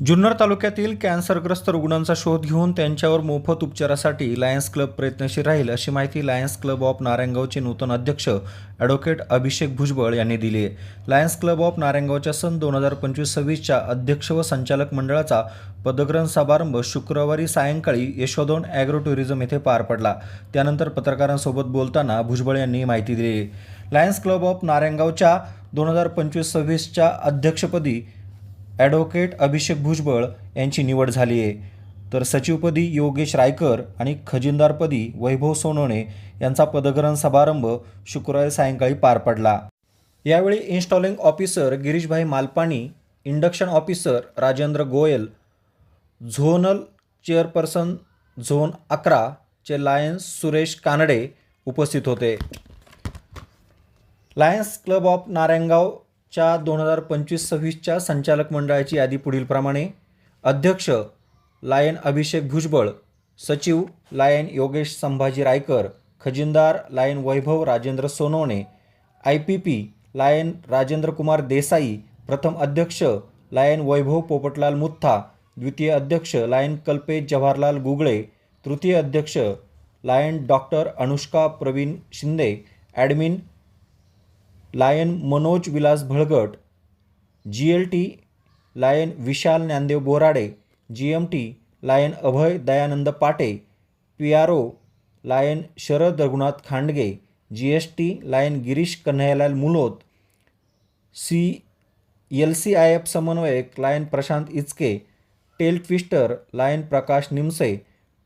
जुन्नर तालुक्यातील कॅन्सरग्रस्त रुग्णांचा शोध घेऊन त्यांच्यावर मोफत उपचारासाठी लायन्स क्लब प्रयत्नशील राहील अशी माहिती लायन्स क्लब ऑफ नारायणगावचे नूतन अध्यक्ष ॲडव्होकेट अभिषेक भुजबळ यांनी दिली आहे. लायन्स क्लब ऑफ नारायणगावच्या सन दोन हजार पंचवीस सव्वीसच्या अध्यक्ष व संचालक मंडळाचा पदग्रहण समारंभ शुक्रवारी सायंकाळी यशोदोन ॲग्रो टुरिझम येथे पार पडला. त्यानंतर पत्रकारांसोबत बोलताना भुजबळ यांनी माहिती दिली. लायन्स क्लब ऑफ नारायणगावच्या दोन हजार पंचवीस सव्वीसच्या अध्यक्षपदी ॲडव्होकेट अभिषेक भुजबळ यांची निवड झाली आहे. तर सचिवपदी योगेश रायकर आणि खजिनदारपदी वैभव सोनवणे यांचा पदग्रहण समारंभ शुक्रवारी सायंकाळी पार पडला. यावेळी installing officer Girishbhai Malpani induction officer Rajendra Goyal zonal chairperson zone अकरा चे लायन्स सुरेश कानडे उपस्थित होते. लायन्स क्लब ऑफ च्या दोन हजार पंचवीस सव्वीसच्या संचालक मंडळाची यादी पुढीलप्रमाणे अध्यक्ष लायन अभिषेक भुजबळ. सचिव lion Yogesh Sambhaji Raikar. खजिनदार Lion Vaibhav Rajendra Sonawane. I P P Lion Rajendra Kumar Desai. प्रथम अध्यक्ष लायन वैभव पोपटलाल मुत्था. द्वितीय अध्यक्ष लायन कल्पेश जवाहरलाल गुगळे. तृतीय अध्यक्ष Lion doctor Anushka Pravin Shinde. Admin Lion Manoj Vilas Bhalgat G L T Lion Vishal Dnyandev Borade G M T Lion Abhay Dayanand Pate P R O Lion Sharad Raghunath Khandge G S T Lion Girish Kanhaiyalal Mulot C L C I F समन्वयक Lion Prashant Ichke tail twister Lion Prakash Nimse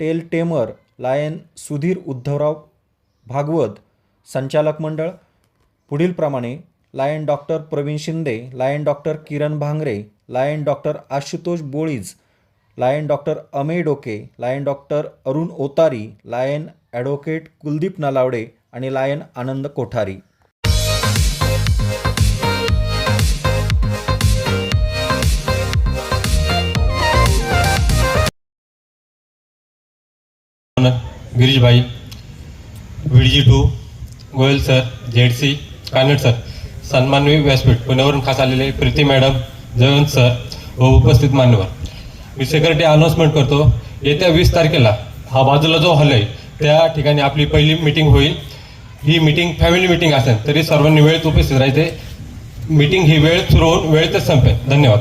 tail tamer Lion Sudhir Uddhavrao Bhagwat संचालक मंडळ पुढीलप्रमाणे Lion doctor Pravin Shinde Lion doctor Kiran Bhangre Lion doctor Ashutosh Bolij Lion doctor Amey Doke Lion doctor Arun Otari Lion advocate Kuldeep Nalawade आणि lion Anand Kothari. Girishbhai भाई two Goyal sir Z C Kanad sir सन्मानवी व्यासपीठ पुण्यावरून खास आलेले Preeti madam Jaywant sir व उपस्थित मान्यवर. मी secretary announcement करतो. येत्या वीस तारखेला हा बाजूला जो हॉल आहे त्या ठिकाणी आपली पहिली मीटिंग होईल. ही मीटिंग फॅमिली मीटिंग असेल तरी सर्वांनी वेळेत उपस्थित राहायचे. मीटिंग ही वेळ सुरू होऊन वेळेतच संपेल. धन्यवाद.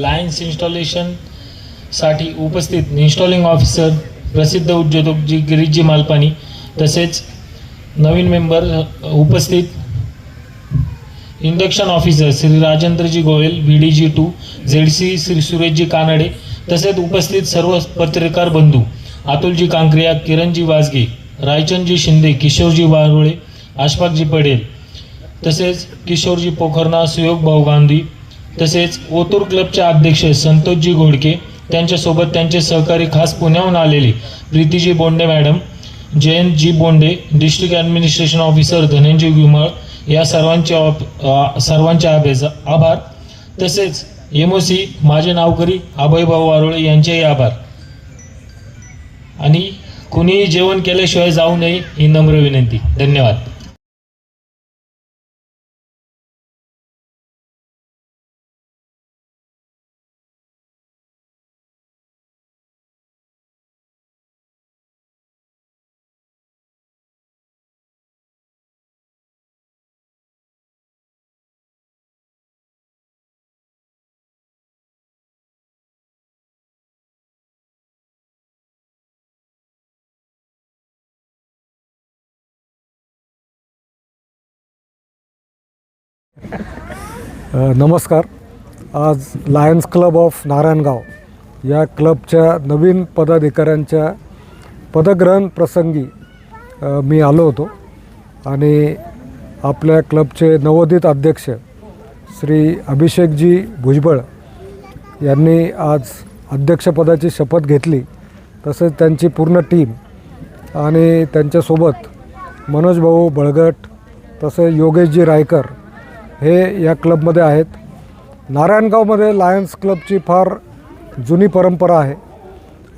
लायन्स इन्स्टॉलेशनसाठी उपस्थित इन्स्टॉलिंग ऑफिसर प्रसिद्ध उद्योजक जी गिरीशजी मालपानी तसेच नवीन मेंबर उपस्थित. Induction officer Shri Rajendraji Goyal V D G two Z C Shri Sureshji Kanade तसेच उपस्थित सर्व पत्रकार बंधू अतुलजी कांक्रिया किरणजी वाजगे रायचंदजी शिंदे किशोरजी वारुळे आशफाकजी पटेल तसेच किशोरजी पोखरना सुयोग भाऊ गांधी तसेच ओतूर क्लबचे अध्यक्ष संतोषजी घोडके त्यांच्यासोबत त्यांचे सहकारी खास पुण्याहून आलेले Preetiji Bonde madam Jayantji Bonde district administration officer Dhananjay Vimal या सर्वांचे ऑफ- सर्वांचे आभेज आभार. तसेच एम ओ सी माझे नावकरी अभयभाऊ वारोळे यांचेही आभार. आणि कुणीही जेवण केल्याशिवाय जाऊ नये ही नम्र विनंती. धन्यवाद. नमस्कार. आज लायन्स क्लब ऑफ नारायणगाव या क्लबच्या नवीन पदाधिकाऱ्यांच्या पदग्रहण प्रसंगी मी आलो होतो आणि आपल्या क्लबचे नवोदित अध्यक्ष श्री अभिषेकजी भुजबळ यांनी आज अध्यक्षपदाची शपथ घेतली. तसेच त्यांची पूर्ण टीम आणि त्यांच्यासोबत मनोज भाऊ बळगट तसेच योगेशजी रायकर हे या क्लबमध्ये आहेत. नारायणगावमध्ये लायन्स क्लबची फार जुनी परंपरा आहे.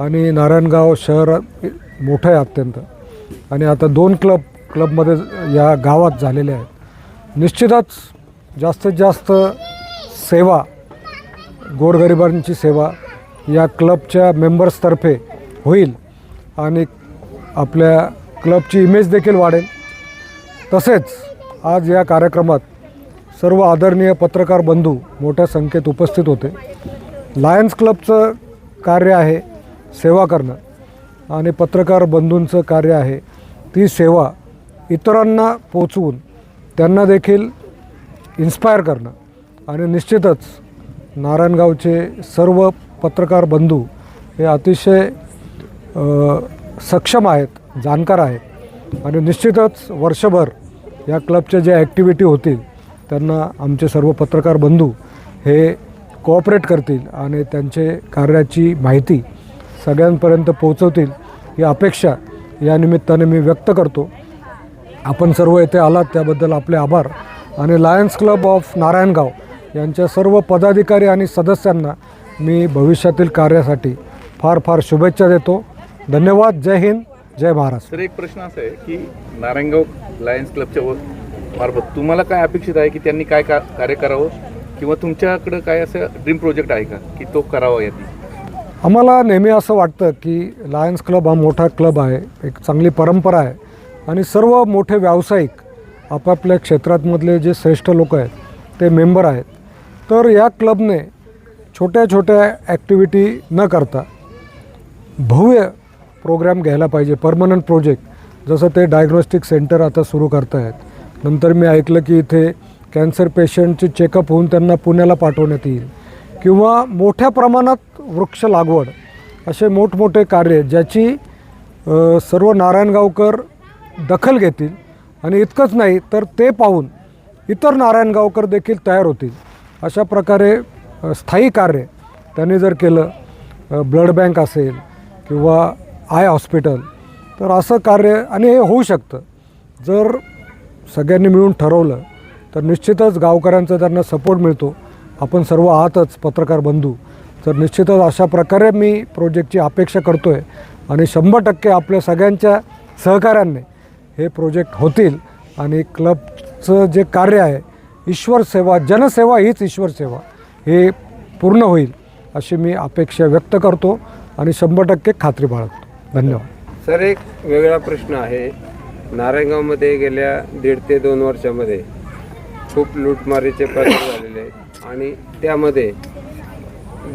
आणि नारायणगाव शहर मोठं आहे अत्यंत. आणि आता दोन क्लब क्लबमध्ये या गावात झालेले आहेत. निश्चितच जास्तीत जास्त सेवा गोरगरिबांची सेवा या क्लबच्या मेंबर्सतर्फे होईल. आणि आपल्या क्लबची इमेज देखील वाढेल. तसेच आज या कार्यक्रमात सर्व आदरणीय पत्रकार बंधू मोठ्या संख्येत उपस्थित होते. लायन्स क्लबचं कार्य आहे सेवा करणं आणि पत्रकार बंधूंचं कार्य आहे ती सेवा इतरांना पोचवून त्यांना देखील इन्स्पायर करणं. आणि निश्चितच नारायणगावचे सर्व पत्रकार बंधू हे अतिशय सक्षम आहेत जाणकार आहेत. आणि निश्चितच वर्षभर या क्लबच्या ज्या ॲक्टिव्हिटी होतील त्यांना आमचे सर्व पत्रकार बंधू हे कोऑपरेट करतील आणि त्यांचे कार्याची माहिती सगळ्यांपर्यंत पोहोचवतील ही अपेक्षा या निमित्ताने मी व्यक्त करतो. आपण सर्व येथे आलात त्याबद्दल आपले आभार. आणि लायन्स क्लब ऑफ नारायणगाव यांच्या सर्व पदाधिकारी आणि सदस्यांना मी भविष्यातील कार्यासाठी फार फार शुभेच्छा देतो. धन्यवाद. जय हिंद. जय महाराष्ट्र. सर एक प्रश्न असा आहे की नारायणगाव लायन्स क्लबच्या मार्फत. तुम्हाला काय अपेक्षित आहे की त्यांनी काय का कार्य करावं? किंवा तुमच्याकडं काय असं ड्रीम प्रोजेक्ट आहे का की तो करावा यात आम्हाला नेहमी असं वाटतं की लायन्स क्लब हा मोठा क्लब आहे एक चांगली परंपरा आहे. आणि सर्व मोठे व्यावसायिक आपापल्या क्षेत्रातमधले जे श्रेष्ठ लोक आहेत ते मेंबर आहेत. तर या क्लबने छोट्या छोट्या ॲक्टिव्हिटी न करता भव्य प्रोग्राम घ्यायला पाहिजे परमनंट प्रोजेक्ट जसं ते डायग्नोस्टिक सेंटर आता सुरू करतायत. नंतर मी ऐकलं की इथे कॅन्सर पेशंटचे चेकअप होऊन त्यांना पुण्याला पाठवण्यात येईल. किंवा मोठ्या प्रमाणात वृक्ष लागवड असे मोठमोठे कार्य ज्याची सर्व नारायणगावकर दखल घेतील. आणि इतकंच नाही तर ते पाहून इतर नारायणगावकर देखील तयार होतील. अशा प्रकारे स्थायी कार्य त्यांनी जर केलं ब्लड बँक असेल किंवा आय हॉस्पिटल तर असं कार्य आणि हे होऊ शकतं. जर सगळ्यांनी मिळून ठरवलं तर निश्चितच गावकऱ्यांचा त्यांना सपोर्ट मिळतो. आपण सर्व आहातच पत्रकार बंधू. तर निश्चितच अशा प्रकारे मी प्रोजेक्टची अपेक्षा करतो आहे आणि शंभर टक्के आपल्या सगळ्यांच्या सहकार्याने हे प्रोजेक्ट होतील आणि क्लबचं जे कार्य आहे ईश्वर सेवा जनसेवा हीच ईश्वर सेवा हे पूर्ण होईल अशी मी अपेक्षा व्यक्त करतो आणि शंभर टक्के खात्री बाळगतो. धन्यवाद. सर एक वेगळा प्रश्न आहे. नारायणगावमध्ये गेल्या दीड ते दोन वर्षामध्ये खूप लूटमारीचे प्रकार झालेले आहेत. आणि त्यामध्ये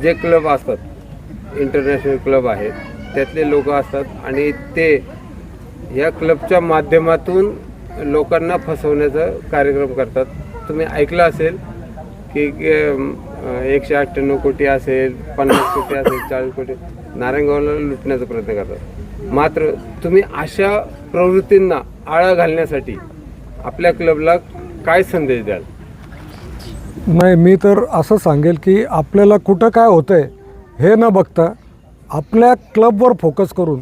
जे क्लब असतात इंटरनॅशनल क्लब आहेत त्यातले लोक असतात आणि ते या क्लबच्या माध्यमातून लोकांना फसवण्याचा कार्यक्रम करतात. तुम्ही ऐकलं असेल की एकशे अठ्ठ्याण्णव कोटी असेल पन्नास कोटी असेल चाळीस कोटी नारायणगावला लुटण्याचा प्रयत्न करतात. मात्र तुम्ही अशा प्रवृत्तींना आळा घालण्यासाठी आपल्या क्लबला काय संदेश द्याल? नाही मी तर असं सांगेल की आपल्याला कुठं काय होतं आहे हे न बघता आपल्या क्लबवर फोकस करून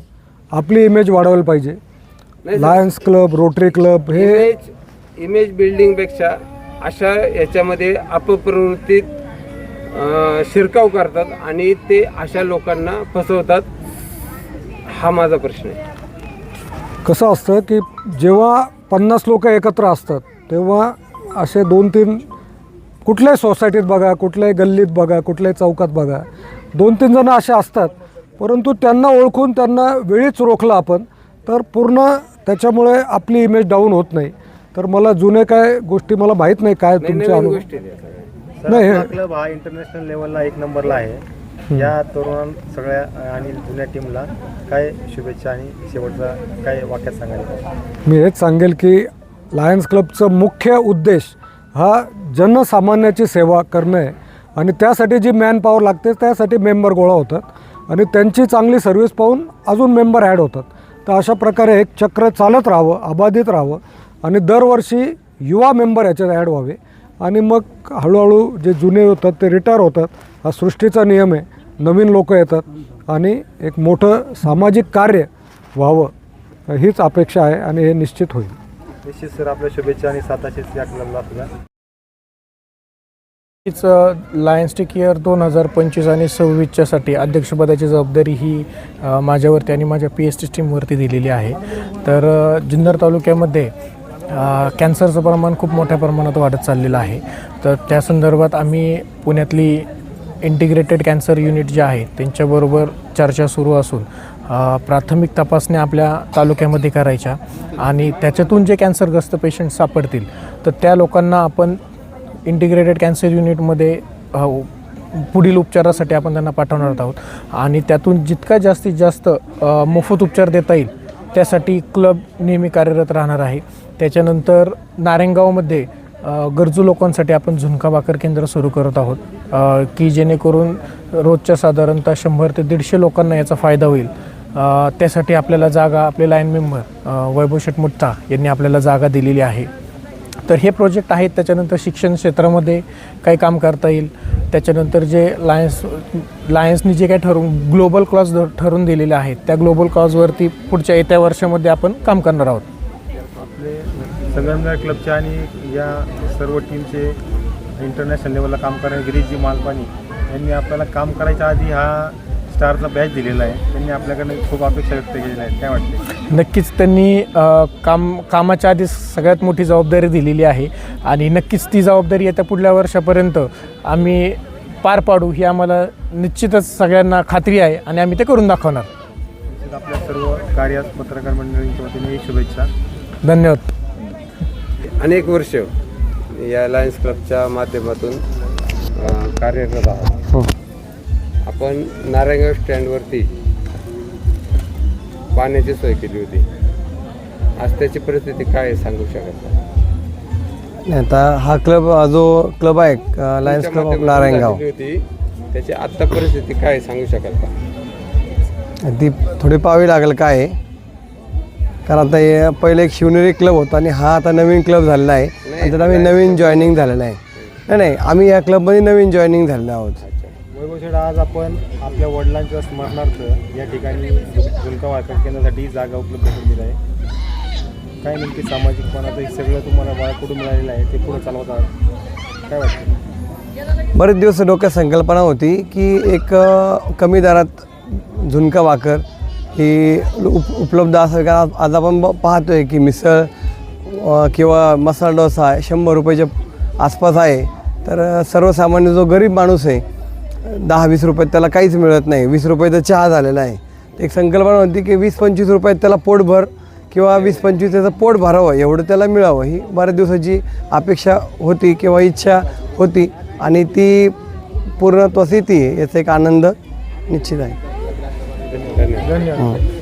आपली इमेज वाढवायला पाहिजे. लायन्स क्लब रोटरी क्लब हे इमेज इमेज बिल्डिंगपेक्षा अशा याच्यामध्ये अपप्रवृत्तीत शिरकाव करतात आणि ते अशा लोकांना फसवतात हा माझा प्रश्न आहे. कसं असतं की जेव्हा पन्नास लोक एकत्र असतात तेव्हा असे दोन तीन कुठल्याही सोसायटीत बघा कुठल्याही गल्लीत बघा कुठल्याही चौकात बघा दोन तीन जणं असे असतात परंतु त्यांना ओळखून त्यांना वेळीच रोखलं आपण तर पूर्ण त्याच्यामुळे आपली इमेज डाऊन होत नाही. तर मला जुने काय गोष्टी मला माहीत नाही काय नाही, तुमचे नवीन अनुभव? नाही, आपला हे- क्लब हा इंटरनॅशनल लेवलला एक नंबरला आहे. या तरुण सगळ्या आणि जुन्या टीमला काय शुभेच्छा आणि शेवटचा काय वाक्यात सांगायला मी हेच सांगेल की लायन्स क्लबचं मुख्य उद्देश हा जनसामान्याची सेवा करणं आहे आणि त्यासाठी जी मॅन पॉवर लागते त्यासाठी मेंबर गोळा होतात आणि त्यांची चांगली सर्व्हिस पाहून अजून मेंबर ॲड होतात. तर अशा प्रकारे एक चक्र चालत राहावं अबाधित राहावं आणि दरवर्षी युवा मेंबर याच्यात ॲड व्हावे. आणि मग हळूहळू जे जुने होतात ते रिटायर होतात. हा सृष्टीचा नियम आहे. नवीन लोक येतात आणि एक मोठं सामाजिक कार्य व्हावं हीच अपेक्षा आहे आणि हे निश्चित होईल. निश्चित सर आपल्या शुभेच्छा आणि साताशेच या क्लबला सुद्धा हीच लायन्स टेक इयर दोन हजार पंचवीस आणि सव्वीसच्यासाठी अध्यक्षपदाची जबाबदारी ही माझ्यावरती आणि माझ्या पी एस टी टीमवरती दिलेली आहे. तर जुन्नर तालुक्यामध्ये कॅन्सरचं प्रमाण खूप मोठ्या प्रमाणात वाढत चाललेलं आहे. तर त्या संदर्भात आम्ही पुण्यातली इंटिग्रेटेड कॅन्सर युनिट जे आहे त्यांच्याबरोबर चर्चा सुरू असून प्राथमिक तपासण्या आपल्या तालुक्यामध्ये करायच्या आणि त्याच्यातून जे कॅन्सरग्रस्त पेशंट सापडतील तर त्या लोकांना आपण इंटिग्रेटेड कॅन्सर युनिटमध्ये पुढील उपचारासाठी आपण त्यांना पाठवणार आहोत. आणि त्यातून जितका जास्तीत जास्त मोफत उपचार देता येईल त्यासाठी क्लब नेहमी कार्यरत राहणार आहे. त्याच्यानंतर नारायणगावमध्ये गरजू लोकांसाठी आपण झुणका भाकर केंद्र सुरू करत आहोत. की जेणेकरून रोजच्या साधारणतः शंभर ते दीडशे लोकांना याचा फायदा होईल. त्यासाठी आपल्याला जागा आपले लाईन मेंबर वैभव शेटमुट्टा यांनी आपल्याला जागा दिलेली आहे. तर हे प्रोजेक्ट आहेत. त्याच्यानंतर शिक्षण क्षेत्रामध्ये काही काम करता येईल. त्याच्यानंतर जे लायन्स लायन्सनी जे काही ठरवून ग्लोबल क्लॉज ठरवून दिलेले आहेत त्या ग्लोबल क्लॉजवरती पुढच्या येत्या वर्षामध्ये आपण काम करणार आहोत. आपले संगमनेर क्लबचे आणि या सर्व टीमचे इंटरनॅशनल लेवलला काम करणारे गिरीशजी मालपानी यांनी आपल्याला काम करायच्या आधी हा स्टारचा बॅच दिलेला आहे. त्यांनी आपल्याकडे खूप अपेक्षा व्यक्त केलेल्या आहेत. काय वाटते नक्कीच त्यांनी काम कामाच्या आधी सगळ्यात मोठी जबाबदारी दिलेली आहे आणि नक्कीच ती जबाबदारी येत्या पुढल्या वर्षापर्यंत आम्ही पार पाडू ही आम्हाला निश्चितच सगळ्यांना खात्री आहे आणि आम्ही ते करून दाखवणार. आपल्या सर्व कार्यात पत्रकार मंडळींच्या वतीने शुभेच्छा. धन्यवाद. अनेक वर्ष या लायन्स क्लबच्या माध्यमातून अ, कार्यरत आहोत. आपण नारायणगाव स्टँडवरती पाण्याची सोय केली होती. आज त्याची परिस्थिती काय आहे सांगू शकत? नाही. आता हा क्लब जो क्लब आहे अ, लायन्स तुमच्या क्लब ऑफ माध्यमातून नारायणगाव. होती. त्याची आत्ता परिस्थिती काय आहे सांगू शकाल का ती थोडी पाहावी लागेल काय आहे. कारण आता हे पहिले एक शिवनेरी क्लब होता आणि हा आता नवीन क्लब झालेला आहे. आणि त्यात आम्ही नवीन जॉईनिंग झालेलं आहे. नाही नाही आम्ही या क्लबमध्ये नवीन जॉईनिंग झालेलो आहोत. वैभव शेठ आज आपण आपल्या वडिलांच्या स्मरणार्थ या ठिकाणी झुलका वाकर केंद्रासाठी जागा उपलब्ध करून दिली आहे. काय नेमकी सामाजिकपणाचं हे सगळं तुम्हाला बाळा कुठून मिळालेलं आहे ते पुढे चालवत आहात. काय वाटतं? बरेच दिवस डोक्यात संकल्पना होती की एक अ, कमी दरात झुणका भाकर ही उप उपलब्ध असेल का? आज- आपण ब- आहे की मिसळ किंवा मसाला डोसा आहे शंभर रुपयाच्या आसपास आहे. तर सर्वसामान्य जो गरीब माणूस आहे दहा वीस रुपयात त्याला काहीच मिळत नाही. वीस रुपयाचा चहा झालेला आहे. तर एक संकल्पना होती की वीस पंचवीस रुपयात त्याला पोटभर किंवा वीस पंचवीस त्याचं पोट भरावं एवढं त्याला मिळावं. ही बऱ्याच दिवसाची अपेक्षा होती किंवा इच्छा होती आणि ती पूर्णत्वास येते. याचा एक आनंद निश्चित आहे. धन्यवाद धन्यवाद